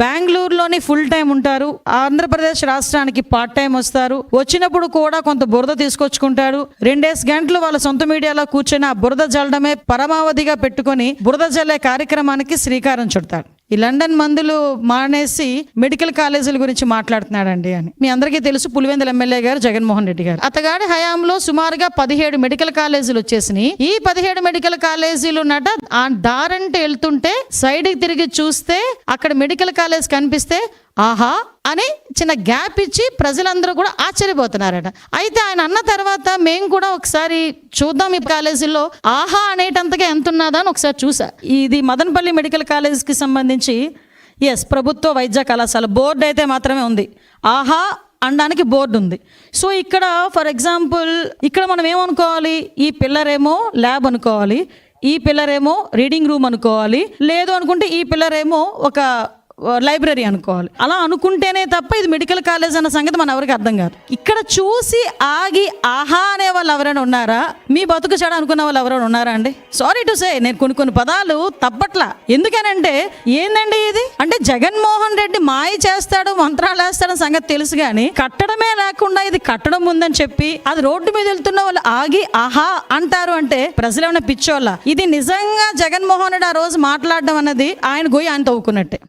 బెంగళూరులోని full time ఉంటారు. ఆంధ్రప్రదేశ్ రాష్ట్రానికి పార్ట్ టైం వస్తారు. వచ్చినప్పుడు కూడా కొంత బురద తీసుకొచ్చుకుంటారు. రెండేసి గంటలు వాళ్ళ సొంత మీడియాలో కూర్చొని ఆ బురద జల్లడమే పరమావధిగా పెట్టుకొని బురద జల్లే కార్యక్రమానికి శ్రీకారం చుడతాడు ఈ లండన్ మందులు మానేసి మెడికల్ కాలేజీల గురించి మాట్లాడుతున్నాడండి అని. మీ అందరికీ తెలుసు పులివెందుల ఎమ్మెల్యే గారు జగన్మోహన్ రెడ్డి గారు. అతగాడి హయాంలో సుమారుగా పదిహేడు మెడికల్ కాలేజీలు వచ్చేసినాయి. ఈ పదిహేడు మెడికల్ కాలేజీలు నట ఆ దారంటే వెళ్తుంటే సైడ్కి తిరిగి చూస్తే అక్కడ మెడికల్ కాలేజ్ కనిపిస్తే ఆహా అని చిన్న గ్యాప్ ఇచ్చి ప్రజలందరూ కూడా ఆశ్చర్యపోతున్నారట. అయితే ఆయన అన్న తర్వాత మేము కూడా ఒకసారి చూద్దాం ఈ కాలేజీలో. ఆహా అనేటంతగా ఎంత ఉన్నదా అని ఒకసారి చూసా. ఇది మదనపల్లి మెడికల్ కాలేజ్కి సంబంధించి ఎస్ ప్రభుత్వ వైద్య కళాశాల. బోర్డు అయితే మాత్రమే ఉంది. ఆహా అనడానికి బోర్డు ఉంది. సో ఇక్కడ ఫర్ ఎగ్జాంపుల్ ఇక్కడ మనం ఏమనుకోవాలి? ఈ పిల్లరేమో ల్యాబ్ అనుకోవాలి. ఈ పిల్లరేమో రీడింగ్ రూమ్ అనుకోవాలి. లేదు అనుకుంటే ఈ పిల్లరేమో ఒక లైబ్రరీ అనుకోవాలి. అలా అనుకుంటేనే తప్ప ఇది మెడికల్ కాలేజ్ అన్న సంగతి మన ఎవరికి అర్థం కాదు. ఇక్కడ చూసి ఆగి ఆహా అనే వాళ్ళు ఎవరైనా ఉన్నారా? మీ బతుకు చెడ అనుకున్న వాళ్ళు ఎవరైనా ఉన్నారా అండి? సారీ టు సే నేను కొన్ని కొన్ని పదాలు తప్పట్లా. ఎందుకనంటే ఏందండి ఇది? అంటే జగన్మోహన్ రెడ్డి మాయ చేస్తాడు మంత్రాలు వేస్తాడని సంగతి తెలుసు కానీ కట్టడమే లేకుండా ఇది కట్టడం ఉందని చెప్పి అది రోడ్డు మీద వెళ్తున్న వాళ్ళు ఆగి ఆహా అంటారు అంటే ప్రజలు ఏమైనా పిచ్చోళ్ళ? ఇది నిజంగా జగన్మోహన్ రెడ్డి ఆ రోజు మాట్లాడడం అన్నది ఆయన గొయ్యి ఆయన తవ్వుకున్నట్టే.